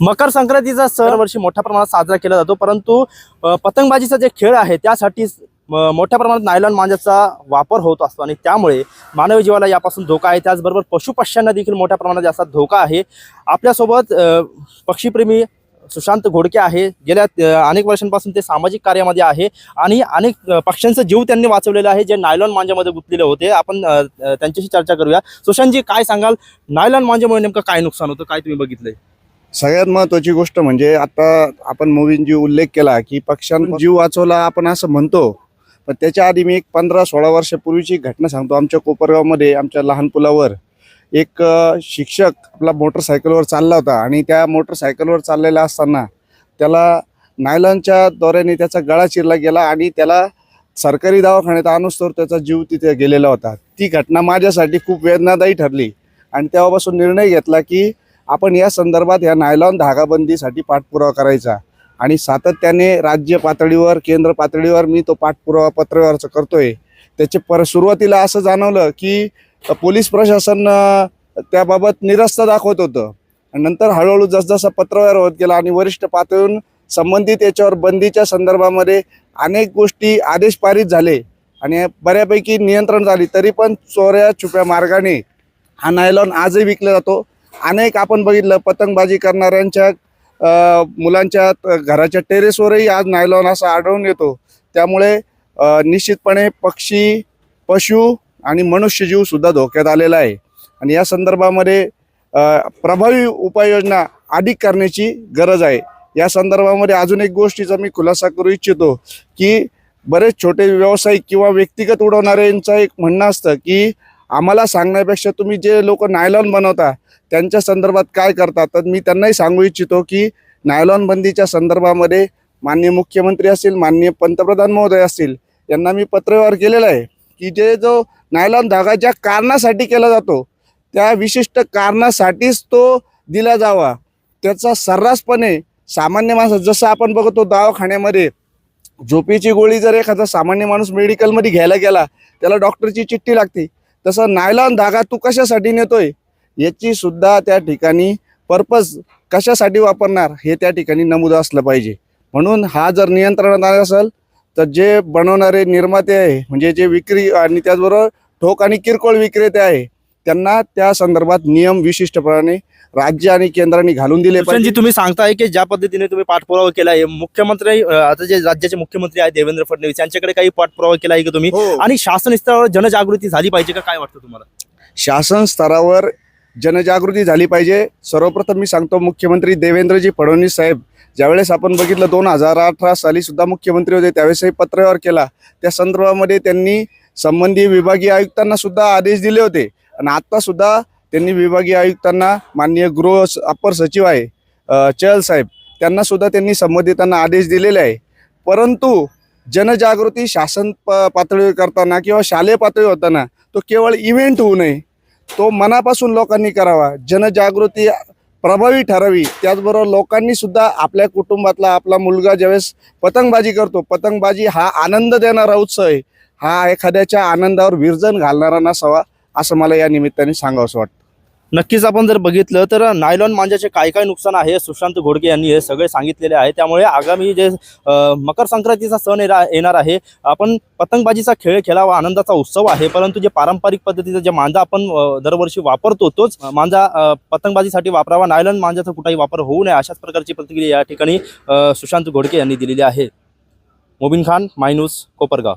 मकर संक्रांतीचा सण वर्षी मोठ्या प्रमाणात साजरा केला जातो परंतु पतंगबाजीचा जे खेळ आहे त्यासाठी मोठ्या प्रमाणात नायलॉन मांजाचा वापर होत असतो आणि त्यामुळे मानवी जीवाला यापासून धोका आहे. त्याचबरोबर पशुपक्ष्यांना देखील मोठ्या प्रमाणात याचा धोका आहे. आपल्यासोबत पक्षीप्रेमी सुशांत घोडके आहे. गेल्या अनेक वर्षांपासून ते सामाजिक कार्यामध्ये आहे आणि अनेक पक्ष्यांचा जीव त्यांनी वाचवलेला आहे जे नायलॉन मांजामध्ये गुंतलेले होते. आपण त्यांच्याशी चर्चा करूया. सुशांतजी काय सांगाल? नायलॉन मांजामुळे नेमकं काय नुकसान होतं? काय तुम्ही बघितलंय? सगळ्यात महत्वाची गोष्ट म्हणजे आता आपण मूवीन जी उल्लेख केला की पक्ष्यांचा जीव वाचवला आपण असं म्हणतो. पण त्याच्या आधी मी एक पंधरा सोळा वर्षापूर्वीची घटना सांगतो. आमच्या कोपरगावमध्ये आमच्या लहान पुलावर एक शिक्षक आपला मोटरसायकलवर चालला होता आणि त्या मोटरसायकलवर चाललेला असताना त्याला नायलॉनच्या दोऱ्याने त्याचा गळा चिरला गेला आणि त्याला सरकारी दवाखान्यात आणूस्तोवर त्याचा जीव तिथे गेलेला होता. ती घटना माझ्यासाठी खूप वेदनादायी ठरली. आणि तेव्हापासून निर्णय घेतला की आपण या संदर्भात या नायलॉन धागाबंदीसाठी पाठपुरावा करायचा. आणि सातत्याने राज्य पातळीवर केंद्र पातळीवर मी तो पाठपुरावा पत्रव्यवहारचा करतोय. त्याचे पर सुरुवातीला असं जाणवलं की पोलीस प्रशासन त्याबाबत निरस्ता दाखवत होतं. आणि नंतर हळूहळू जसजसा पत्रव्यवहार होत गेला आणि वरिष्ठ पातळीवरून संबंधित याच्यावर बंदीच्या संदर्भामध्ये अनेक गोष्टी आदेश पारित झाले आणि बऱ्यापैकी नियंत्रण झाली. तरी पण चोऱ्या छुप्या मार्गाने हा नायलॉन आजही विकला जातो. अनेक आपण बघितलं पतंगबाजी करणाऱ्यांच्या मुलांच्या घराच्या टेरेसवरही आज नायलॉन असा आढळून येतो. त्यामुळे निश्चितपणे पक्षी पशु आणि मनुष्यजीव सुद्धा धोक्यात आलेला आहे. आणि या संदर्भामध्ये प्रभावी उपाययोजना अधिक करण्याची गरज आहे. या संदर्भामध्ये अजून एक गोष्टीचा मी खुलासा करू इच्छितो की बरेच छोटे व्यावसायिक किंवा व्यक्तिगत उडवणाऱ्यांचं एक म्हणणं असतं की आम्हाला सांगण्यापेक्षा तुम्ही जे लोक नायलॉन बनवता त्यांच्या संदर्भात काय करतात तर मी त्यांनाही सांगू इच्छितो की नायलॉन बंदीच्या संदर्भामध्ये माननीय मुख्यमंत्री असतील माननीय पंतप्रधान महोदय असतील यांना मी पत्रव्यवहार केलेला आहे की जे जो नायलॉन धागा ज्या कारणासाठी केला जातो त्या विशिष्ट कारणासाठीच तो दिला जावा. त्याचा सर्रासपणे सामान्य माणसं जसं आपण बघतो दवाखान्यामध्ये झोपेची गोळी जर एखादा सामान्य माणूस मेडिकलमध्ये घ्यायला गेला त्याला डॉक्टरची चिठ्ठी लागते. तसं नायलॉन धागा तू कशासाठी नेतोय? याची सुद्धा त्या ठिकाणी पर्पज कशासाठी वापरणार? हे त्या ठिकाणी नमूद असलं पाहिजे. म्हणून हा जर नियंत्रणात आला असेल तर जे बनवणारे निर्माते आहे म्हणजे जे विक्री आणि त्याचबरोबर ठोक आणि किरकोळ विक्रेते आहे त्यांना त्या संदर्भात नियम विशिष्टपणे राज्य आणि केंद्राने घालून दिले पाहिजे. तुम्ही सांगताय की ज्या पद्धतीने तुम्ही पाठपुरावा केला आहे मुख्यमंत्री आता जे राज्याचे मुख्यमंत्री आहेत देवेंद्र फडणवीस यांच्याकडे काही पाठपुरावा केला आहे का तुम्ही? हो. आणि शासन स्तरावर जनजागृती झाली पाहिजे का? काय वाटतं तुम्हाला? शासन स्तरावर जनजागृती झाली पाहिजे. सर्वप्रथम मी सांगतो मुख्यमंत्री देवेंद्रजी फडणवीस साहेब ज्यावेळेस आपण बघितलं दोन हजार अठरा साली सुद्धा मुख्यमंत्री होते त्यावेळेसही पत्रव्यवहार केला. त्या संदर्भामध्ये त्यांनी संबंधित विभागीय आयुक्तांना सुद्धा आदेश दिले होते. आणि आत्तासुद्धा त्यांनी विभागीय आयुक्तांना माननीय गृह स- अपर सचिव आहे अ, चहल साहेब त्यांनासुद्धा त्यांनी संबंधितांना आदेश दिलेले आहे. परंतु जनजागृती शासन प पातळीवर करताना किंवा शालेय पातळीवर होताना तो केवळ इव्हेंट होऊ नये तो मनापासून लोकांनी करावा. जनजागृती प्रभावी ठरावी. त्याचबरोबर लोकांनी सुद्धा आपल्या कुटुंबातला आपला मुलगा ज्यावेळेस पतंगबाजी करतो पतंगबाजी हा आनंद देणारा उत्सव आहे. हा एखाद्याच्या आनंदावर विरजन घालणारा नसावा. असं मला या निमित्ताने सांगावंसं वाटतं. नक्कीच आपण जर बघितलं तर नायलॉन मांजाचे काय काय नुकसान आहे सुशांत घोडके यांनी हे सगळे सांगितलेले आहे. त्यामुळे आगामी जे मकर संक्रांतीचा सण येणार आहे आपण पतंगबाजीचा खेळ खेळावा आनंदाचा उत्सव आहे परंतु जे पारंपरिक पद्धतीचा जे मांजा आपण दरवर्षी वापरतो तोच मांजा पतंगबाजीसाठी वापरावा नायलॉन मांजाचा कुठलाही वापर होऊ नये अशाच प्रकारची प्रतिक्रिया या ठिकाणी सुशांत घोडके यांनी दिलेली आहे. मोबिन खान मायनूस कोपरगाव.